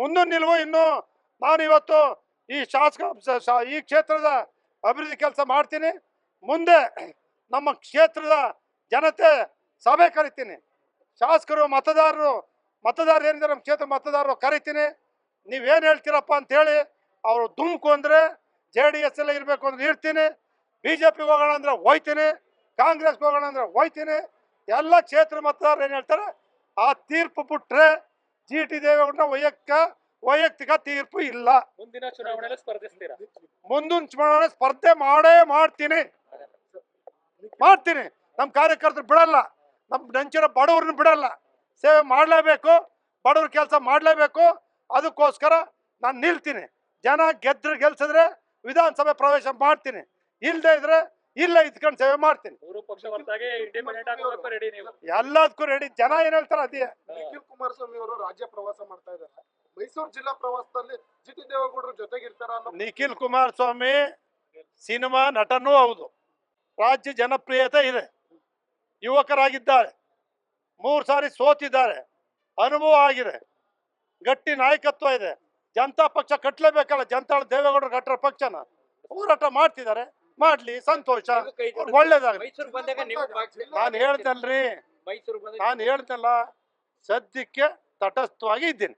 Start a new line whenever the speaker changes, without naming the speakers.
ಮುಂದಿನ ನಿಲುವು ಇನ್ನು? ನಾನು ಇವತ್ತು ಈ ಶಾಸಕ ಈ ಕ್ಷೇತ್ರದ ಅಭಿವೃದ್ಧಿ ಕೆಲಸ ಮಾಡ್ತೀನಿ. ಮುಂದೆ ನಮ್ಮ ಕ್ಷೇತ್ರದ ಜನತೆ ಸಭೆ ಕರಿತೀನಿ. ಶಾಸಕರು, ಮತದಾರರು ಮತದಾರರು ಏನಿದ್ದಾರೆ ನಮ್ಮ ಕ್ಷೇತ್ರ ಮತದಾರರು ಕರಿತೀನಿ. ನೀವೇನು ಹೇಳ್ತೀರಪ್ಪ ಅಂತೇಳಿ ಅವರು ದುಮ್ಕು ಅಂದರೆ ಜೆ ಡಿ ಎಸ್ ಎಲ್ಲ ಇರಬೇಕು ಅಂದ್ರೆ ಇರ್ತೀನಿ. ಬಿ ಜೆ ಪಿಗೆ ಹೋಗೋಣ ಅಂದರೆ ಹೋಯ್ತೀನಿ. ಕಾಂಗ್ರೆಸ್ಗೆ ಹೋಗೋಣ ಅಂದರೆ ಹೋಯ್ತೀನಿ. ಎಲ್ಲ ಕ್ಷೇತ್ರ ಮತದಾರರು ಏನು ಹೇಳ್ತಾರೆ? ಆ ತೀರ್ಪು ಬಿಟ್ರೆ ಜಿ ಟಿ ದೇವೇಗೌಡನ ವೈಯಕ್ತಿಕ ವೈಯಕ್ತಿಕ ತೀರ್ಪು ಇಲ್ಲ.
ಮುಂದಿನ ಚುನಾವಣೆಯಲ್ಲಿ ಸ್ಪರ್ಧಿಸ್ತೀರಾ?
ಮುಂದಿನ ಚುನಾವಣೆ ಸ್ಪರ್ಧೆ ಮಾಡೇ ಮಾಡ್ತೀನಿ. ಮಾಡ್ತೀನಿ. ನಮ್ಮ ಕಾರ್ಯಕರ್ತರು ಬಿಡಲ್ಲ. ನಮ್ಮ ನೆಂಚಿನ ಬಡವ್ರನ್ನ ಬಿಡಲ್ಲ. ಸೇವೆ ಮಾಡಲೇಬೇಕು. ಬಡವ್ರ ಕೆಲಸ ಮಾಡಲೇಬೇಕು. ಅದಕ್ಕೋಸ್ಕರ ನಾನು ನಿಲ್ತೀನಿ. ಜನ ಗೆದ್ರೆ ಗೆಲ್ಸಿದ್ರೆ ವಿಧಾನಸಭೆ ಪ್ರವೇಶ ಮಾಡ್ತೀನಿ. ಇಲ್ಲದೆ ಇದ್ರೆ ಇಲ್ಲ ಇದ್ಕೊಂಡು ಸೇವೆ ಮಾಡ್ತೀನಿ. ಎಲ್ಲದಕ್ಕೂ ರೆಡಿ ಜನ ಏನ್ ಹೇಳ್ತಾರೆ ಅದೇ.
ಕುಮಾರಸ್ವಾಮಿ ಅವರು ರಾಜ್ಯ ಪ್ರವಾಸ ಮಾಡ್ತಾ ಇದ್ದಾರೆ. ಮೈಸೂರು ಜಿಲ್ಲಾ ಪ್ರವಾಸದಲ್ಲಿ ಜಿ ಟಿ ದೇವೇಗೌಡರ ಜೊತೆಗಿರ್ತಾರ ಅನ್ನೋ
ನಿಖಿಲ್ ಕುಮಾರಸ್ವಾಮಿ ಸಿನಿಮಾ ನಟನೂ ಹೌದು. ರಾಜ್ಯ ಜನಪ್ರಿಯತೆ ಇದೆ. ಯುವಕರಾಗಿದ್ದಾರೆ. ಮೂರು ಸಾರಿ ಸೋತಿದ್ದಾರೆ. ಅನುಭವ ಆಗಿದೆ. ಗಟ್ಟಿ ನಾಯಕತ್ವ ಇದೆ. ಜನತಾ ಪಕ್ಷ ಕಟ್ಟಲೇಬೇಕಲ್ಲ ಜನತಾ ದೇವೇಗೌಡರು ಕಟ್ಟರ ಪಕ್ಷನ. ಹೋರಾಟ ಮಾಡ್ತಿದ್ದಾರೆ. ಮಾಡ್ಲಿ ಸಂತೋಷ. ಒಳ್ಳೇದಾಗ ಒಳ್ಳೇದಾಗಲಿ.
ಮೈಸೂರು ಬಂದಾಗ ನೀವು
ನಾನು ಹೇಳ್ತಲ್ರಿ
ಮೈಸೂರು ಬಂದಾಗ
ನಾನು ಹೇಳ್ತಲ್ಲ ಸದ್ಯಕ್ಕೆ ತಟಸ್ಥವಾಗಿ ಇದ್ದೀನಿ.